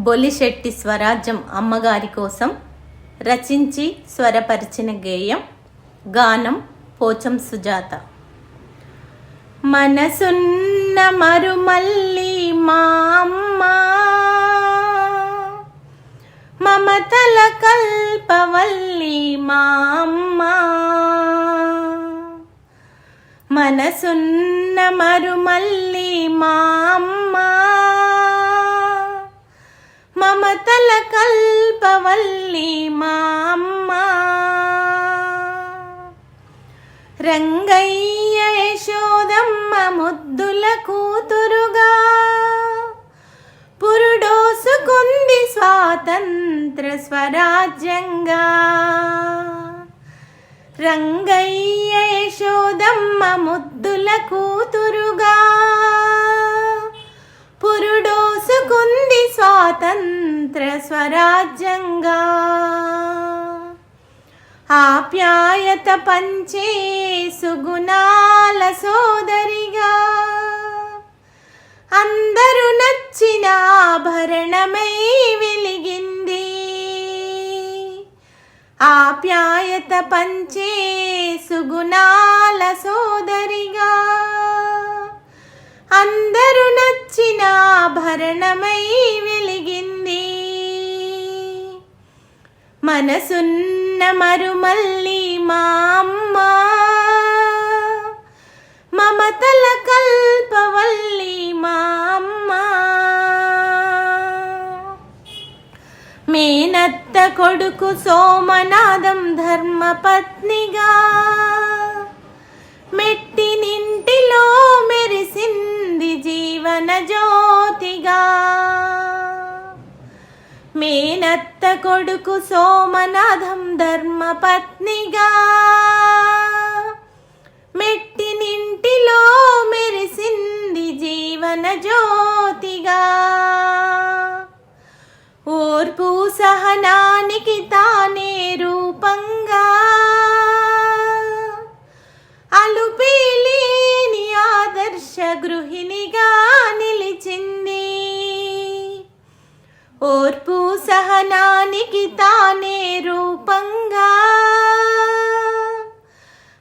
బొలిశెట్టి స్వరాజ్యం అమ్మగారి కోసం రచించి స్వరపరిచిన గేయం గానం పోచం సుజాత. మనసున్న మరుమల్లి మా అమ్మ మమతల కల్పవల్లి మా అమ్మ మనసున్న మరుమల్లి మా అమ్మా మమతల కల్పవల్లి మా అమ్మ రంగయ్య యశోదమ్మ ముద్దుల కూతురుగా. పురుడోసుకుంది స్వాతంత్ర స్వరాజ్యంగా. రంగయ్య యశోదమ్మ ముద్దుల కూతురుగా. పురుడోసుకుంది స్వాతంత్ర స్వరాజ్యంగా ఆప్యాయత పంచే సుగుణాల సోదరిగా అందరూ నచ్చిన ఆభరణమై వెలిగింది. ఆప్యాయత పంచే సుగుణాల సోదరిగా అందరూ నచ్చిన ఆభరణమై మనసున్న మరుమల్లి మా అమ్మ మమతల కల్పవల్లి మా అమ్మ మేనత్త కొడుకు సోమనాథం ధర్మపత్నిగా మెట్టి నింటిలో మెరిసింది జీవన జో దత్త కొడుకు సోమనాథం ధర్మపత్నిగా మెట్టినింటిలో మెరిసింది జీవన జ్యోతిగా. ఓర్పు సహనానికి తానే రూపంగా. అలుపీలేని ఆదర్శ గృహిణిగా నిలిచింది. ఓర్పు సహనానికి తానే రూపంగా.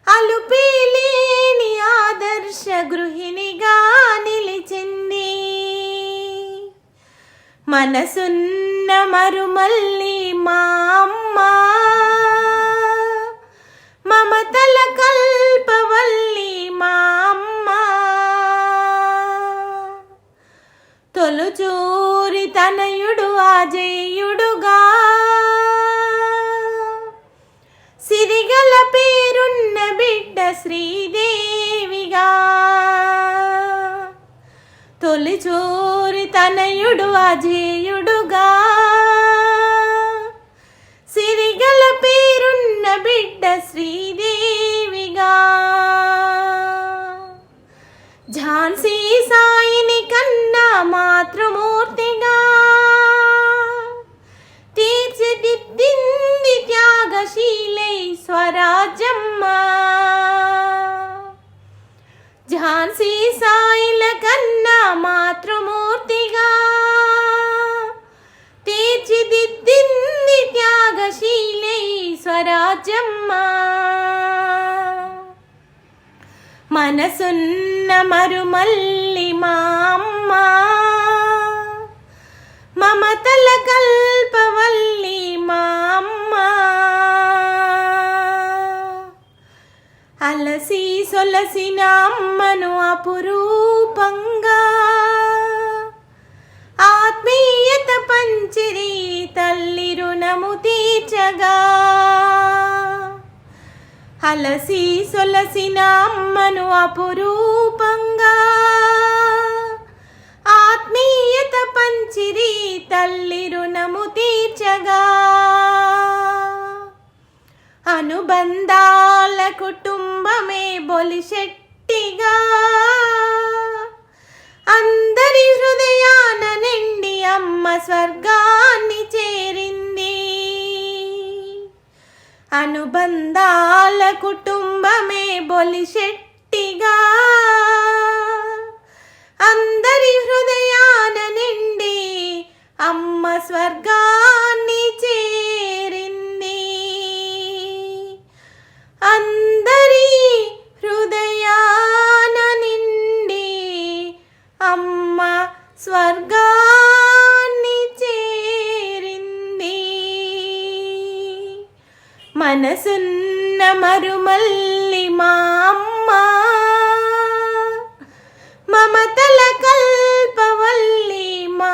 అలుపీలేని ఆదర్శ గృహిణిగా నిలిచింది. మనసున్న మరుమల్లి మా అమ్మ. మమతల కల్పవల్లి మా అమ్మ. తొలుచూరి తనయుడు ఆజేయుడుగా శ్రీదేవిగా తొలిచూరి తనయుడు అజేయుడుగా. సిరిగల పేరున్న బిడ్డ శ్రీదేవిగా. ఝాన్సీ సాయిని కన్నా మాతృమూర్తిగా. తీర్చిదిద్దింది త్యాగశీలై స్వరాజమ్మ ఝాన్సీ సాయిల కన్నా మాతృమూర్తిగా తీర్చిదిద్దింది త్యాగశీలై స్వరాజ్యమ్మ. మనసున్న మరుమల్లి మా అమ్మ. మమతల కల్ అలసి సొలసిన అమ్మను అపురూపంగా. ఆత్మీయత పంచిరి తల్లి రుణము తీర్చగా. అలసి సొలసిన అమ్మను అపురూపంగా. ఆత్మీయత పంచిరి తల్లి రుణము తీర్చగా. అనుబంధాల కుటుంబ కుటుంబమే బొలిశెట్టిగా అందరి హృదయాన నిండి అమ్మ స్వర్గాన్ని చేరింది. అనుబంధాల కుటుంబమే బొలిశెట్టిగా అందరి హృదయాన నిండి అమ్మ స్వర్గా స్వర్గాన్ని చేరింది. మనసున్న మరుమల్లి మా అమ్మ మమతల కల్పవల్లి మా